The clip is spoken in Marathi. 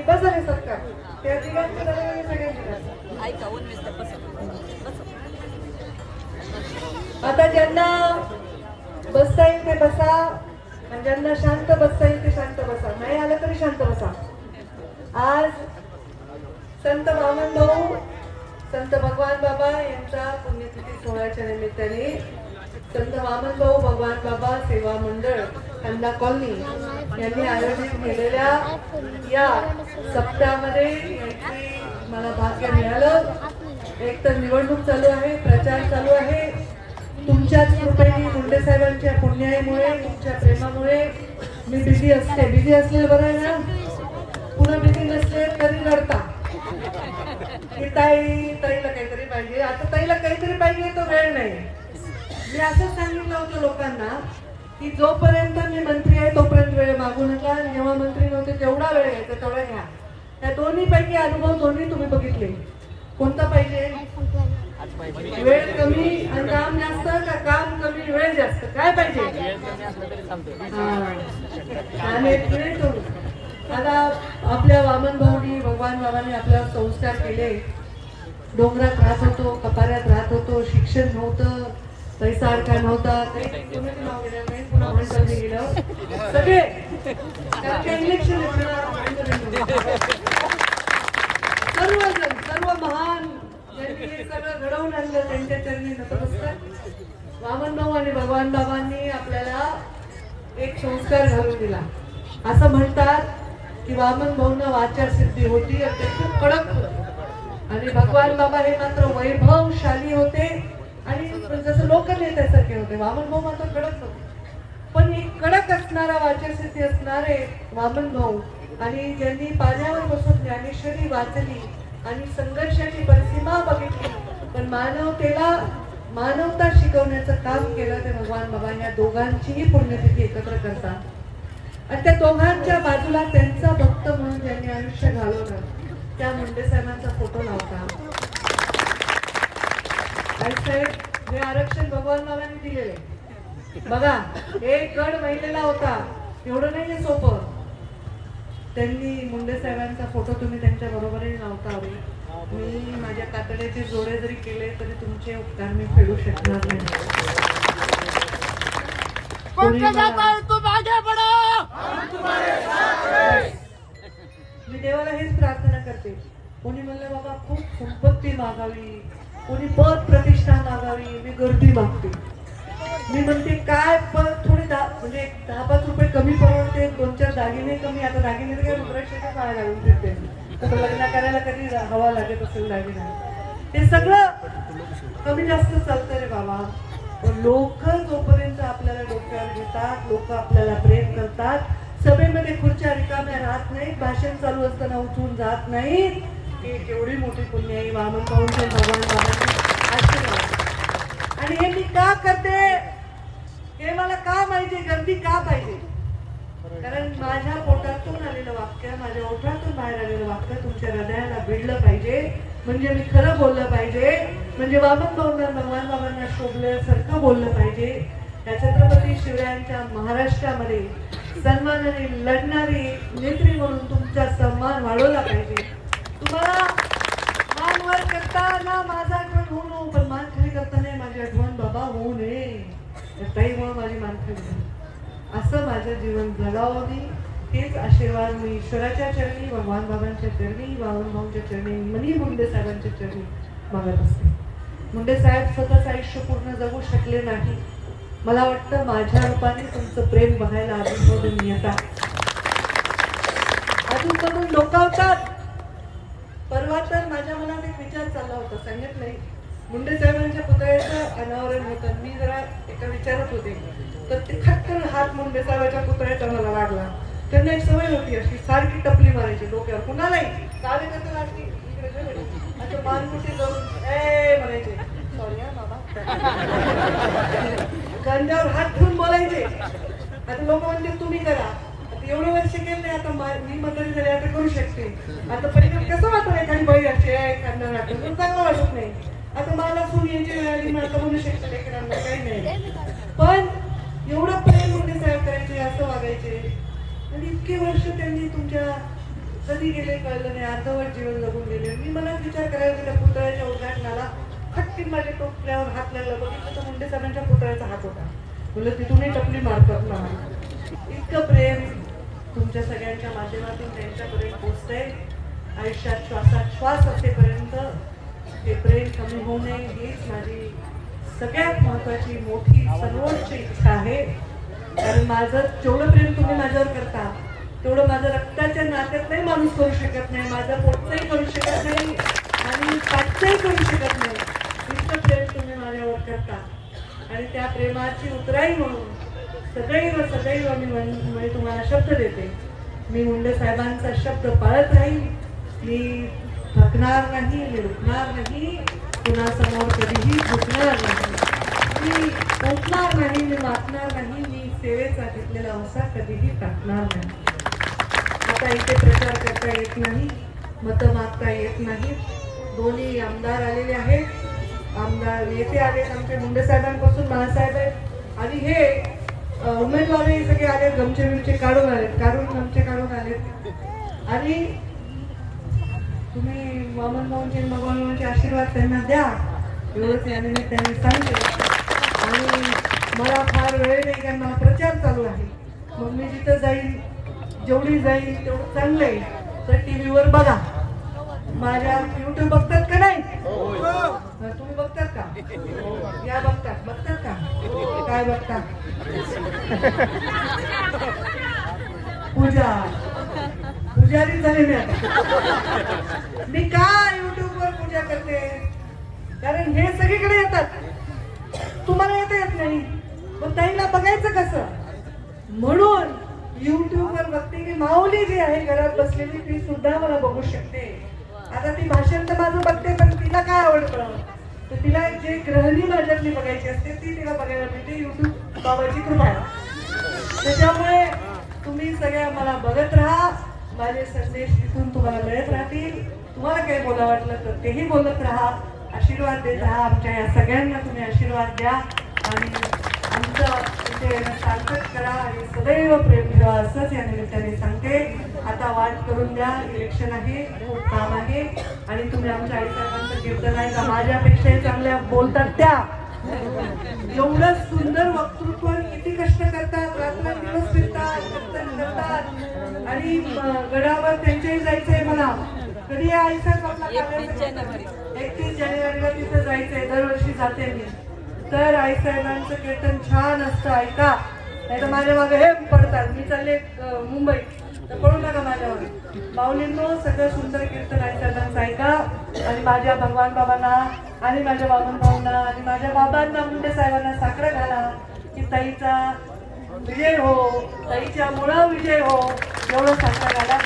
आणि बसा रे सत्कार त्या तिघांची सगळ्यांची. ऐका आता ज्यांना बसता येईल ते बसा. आणि ज्यांना शांत बसता येईल ते शांत बसा. नाही आलं तरी शांत बसा. आज संत वामन भाऊ संत भगवान बाबा यांचा पुण्यतिथी सोहळ्याच्या निमित्ताने संत वामन भाऊ भगवान बाबा सेवा मंडळ खंदा कॉलनी यांनी आयोजित केलेल्या या सप्ताहामध्ये मला भाग्य मिळालं. एक तर निवडणूक चालू आहे प्रचार चालू आहे. तुमच्याच कृपेने मुंडे साहेबांच्या पुण्याईमुळे तुमच्या प्रेमामुळे मी बिझी असते. बिझी असलेलं बरं आहे ना? पुन्हा बिझी नसले तरी लढता की ताई ताईला काहीतरी पाहिजे. आता ताईला काहीतरी पाहिजे तो वेळ नाही. मी असं सांगितलं होतं लोकांना की जोपर्यंत मी मंत्री आहे तोपर्यंत वेळ मागू नका. आणि जेव्हा मंत्री नव्हते तेवढा वेळ घ्यायचा तेवढा घ्या. त्या दोन्ही पैकी अनुभव दोन्ही तुम्ही बघितले. कोणता पाहिजे? वेळ कमी आणि काम जास्त का काम कमी वेळ जास्त? काय पाहिजे? आणि आता आपल्या वामन भाऊनी भगवान बाबांनी आपल्यावर संस्कार केले. डोंगरात राहत होतो कपाऱ्यात राहत होतो शिक्षण नव्हतं. पैसा अडका नव्हता. काही गेलं. सगळे. सर्वजण सर्व महान ज्यांनी हे सगळं घडवून आणलं त्यांच्या चरणी नतमस्तक. वामन भाऊ आणि भगवान बाबांनी आपल्याला एक संस्कार घालून दिला. असं म्हणतात की वामन भाऊंना वाचा सिद्धी होती आणि ते खूप कडक. आणि भगवान बाबा हे मात्र वैभवशाली होते. आणि जसं लोकनेत्यासारखे होते वामन भाऊ मात्र कडक होते. पण एक कडक असणारा वाचसिद्धी असणारे वामन भाऊ आणि ज्यांनी पाण्यावर बसून ज्ञानेश्वरी वाचली आणि संघर्षाची परिसीमा बघितली पण मानवतेला मानवता शिकवण्याचं काम केलं ते भगवान बाबा या दोघांचीही पुण्यतिथी एकत्र करतात. आणि त्या दोघांच्या बाजूला त्यांचा भक्त म्हणून ज्यांनी आयुष्य घालवलं त्या मुंडे साहेबांचा फोटो आणि साहेब हे आरक्षण भगवान बाबांनी दिलेले बघा एक गड महिलेला होता. एवढं नाही सोपं. त्यांनी मुंडे साहेबांचा फोटो तुम्ही त्यांच्या बरोबरही लावता हवे मी माझ्या कातड्याचे जोडे जरी केले तरी तुमचे उपकार मी फेडू शकणार नाही. मी देवाला हेच प्रार्थना करते. कोणी म्हणलं बाबा खूप संपत्ती मागावी. कोणी पद प्रतिष्ठा मागावी मी गर्दी मागते. मी म्हणते काय पण थोडे दहा म्हणजे दहा पाच रुपये कमी परवडते दोन चार दागिने कमी. आता दागिने तर काय रुद्राक्षाच्या काळा घालून देते तर लग्न करायला कधी हवा लागत असेल दागिना. ते सगळं कमी जास्त चालतं रे बाबा. पण लोक जोपर्यंत आपल्याला डोक्यावर घेतात लोक आपल्याला प्रेम करतात सभेमध्ये खुर्च्या रिकाम्या राहत नाहीत भाषण चालू असताना उठून जात नाहीत की केवढी मोठी पुण्य आहे. वामन पाहून भगवान आशीर्वाद. आणि हे मी का करते? हे मला का पाहिजे गर्दी का पाहिजे? कारण माझ्या पोटातून आलेलं वाक्य माझ्या ओठातून बाहेर आलेलं वाक्य तुमच्या हृदयाला भिडलं पाहिजे. म्हणजे मी खरं बोललं पाहिजे. म्हणजे वामन भाऊंना भगवान बाबांना शोभल्यासारखं बोललं पाहिजे. या छत्रपती शिवरायांच्या महाराष्ट्रामध्ये सन्मानाने लढणारी नेत्री म्हणून तुमचा सन्मान वाढवला पाहिजे. तुम्हाला मान वर करताना माझा आठवण होऊ नको पण मान खाली करताना माझी आठवण बाबा होऊ नये. ताईमुळे माझी मान खाली झाली. असं माझं जीवन जगावं मी. तेच आशीर्वाद मी ईश्वराच्या चरणी भगवान बाबांच्या चरणी बावन भाऊंच्या चरणी मनी मुंडे साहेबांच्या चरणी मागत असते. मुंडे साहेब स्वतःच आयुष्य पूर्ण जगू शकले नाही. मला वाटतं माझ्या रूपाने तुमचं प्रेम बघायला अजून मी येतात अजून करून होतात. परवा तर माझ्या मनात एक विचार चालला होता सांगितलंय मुंडे साहेबांच्या पुतळ्याचं अनावरण होतं. मी जरा एका विचारत होते. तर ते खटकन हात मुंडे साहेबाच्या पुतळ्याचा मला लागला. त्यांना एक सवय होती अशी सारखी टपली मारायची डोक्यावर. कुणालाही? कार्यकर्ता लागली इकडे जे जाऊन ए म्हणायचे. सॉरी हा बाबा हात ठेवून बोलायचे. आता लोक म्हणते तुम्ही करा. एवढे वर्ष केले आता मी म्हातारी झाली आता करू शकते. आता पहिले कसं वाटत एखादी बाई असते आहे खांद्यावर चांगलं वाटत नाही. आता मला सून यायची वेळ आली मला म्हणू शकते लेकरांना काही नाही. पण एवढं प्रेम मुंडे साहेब करायचे असं वागायचे. आणि इतके वर्ष त्यांनी तुमच्या कधी गेले कळलं नाही अर्धवट जीवन जगून गेले. मी मला विचार करायला त्या पुतळ्याच्या उद्घाटनाला. खट्टी माझ्या टोपल्यावर हात लागला बघितलं तर मुंडे साहेबांच्या पुतळ्याचा हात होता. म्हणलं तिथूनही टपली मारतात ना. इतकं प्रेम तुमच्या सगळ्यांच्या माध्यमातून त्यांच्यापर्यंत पोचते आयुष्यात श्वासात श्वास असेपर्यंत ते प्रेम कमी होऊ नये हीच माझी सगळ्यात महत्वाची मोठी सर्वोच्च इच्छा आहे. कारण माझं जेवढं प्रेम तुम्ही माझ्यावर करता तेवढं माझं रक्ताच्या नात्यात नाही माणूस करू शकत नाही माझं पोटचंही करू शकत नाही आणि पाठचंही करू शकत नाही. इतकं प्रेम तुम्ही माझ्यावर करता. आणि त्या प्रेमाची उतराई म्हणून सदैव सदैव मी मन म्हणजे तुम्हाला शब्द देते. मी मुंडे साहेबांचा शब्द पाळत राहील मी थकणार नाही मी रुकणार नाही. कुणासमोर कधीही झुकणार नाही. मी उठणार नाही मी वाचणार नाही. मी सेवेचा घेतलेला वसा कधीही टाकणार नाही. आता इथे प्रचार करता येत नाही मतं मागता येत नाही. दोन्ही आमदार आलेले आहेत. आमदार येथे आले आमचे मुंडे साहेबांपासून बाळासाहेब आहेत. आणि हे उमेदवारही सगळे आले गमचे बिमचे काढून आलेत काढून गमचे काढून आलेत. आणि तुम्ही वामन भाऊंचे भगवान भाऊंचे आशीर्वाद त्यांना द्या. एवढंच या निमित्ताने सांगते आणि मला फार वेळ नाही कारण मला प्रचार चालू आहे. मग मी जिथं जाईल जेवढी जाईल तेवढं चांगलं आहे. तर टी व्हीवर बघा. माझ्या युट्यूब बघतात का नाही? हा, तुम्ही बघतात का? या बघतात. बघतात का? काय बघतात? पूजा. पुजारी झाले मी आता. मी का युट्यूबवर पूजा करते? कारण हे सगळीकडे येतात. तुम्हाला येता येत नाही. मग ताईला बघायचं कसं? म्हणून युट्यूबवर बघते की माऊली जी आहे घरात बसलेली ती सुद्धा मला बघू शकते. आता ती भाषण तर माझं बघते पण तिला काय आवडतं? तर तिला जे ग्रहणी माझ्यातली बघायची असते ती तिला बघायला मिळते. युट्यूब बाबाची कृपा आहे. त्याच्यामुळे तुम्ही सगळ्या मला बघत राहा. माझे संदेश इथून तुम्हाला मिळत राहतील. तुम्हाला काही बोला वाटलं तर तेही बोलत राहा. आशीर्वाद देत राहा. आमच्या या सगळ्यांना तुम्ही आशीर्वाद द्या. आणि आमचं इथे येणं करा. आणि सदैव प्रेम ठेवा. असंच या निमित्ताने सांगते. आता वाट करून द्या इलेक्शन आहे खूप काम आहे. आणि तुम्ही आमच्या आईसाहेबांचं कीर्तन आहे का माझ्यापेक्षाही चांगल्या बोलतात त्या. एवढं सुंदर वक्तृत्व किती कष्ट करतात. रात्रंदिवस फिरतात कीर्तन करतात. आणि गडावर त्यांच्याही जायचंय मला. कधी आईसाहेब आपला एकतीस जानेवारीला तिथं जायचंय. दरवर्षी जाते मी. तर आईसाहेबांचं कीर्तन छान असतं. ऐका. नाही तर माझ्या मागे हे पडतात. मी चालले मुंबईत. तर पळू नका माझ्यावर. माऊलींनो सगळं सुंदर कीर्तन आईसाहेबांचं ऐका. आणि माझ्या भगवान बाबांना आणि माझ्या बाबून भाऊंना आणि माझ्या बाबांना मुंडे साहेबांना साकडं घाला की ताईचा विजय हो ताईच्या मुळा विजय हो एवढं साकडं घाला.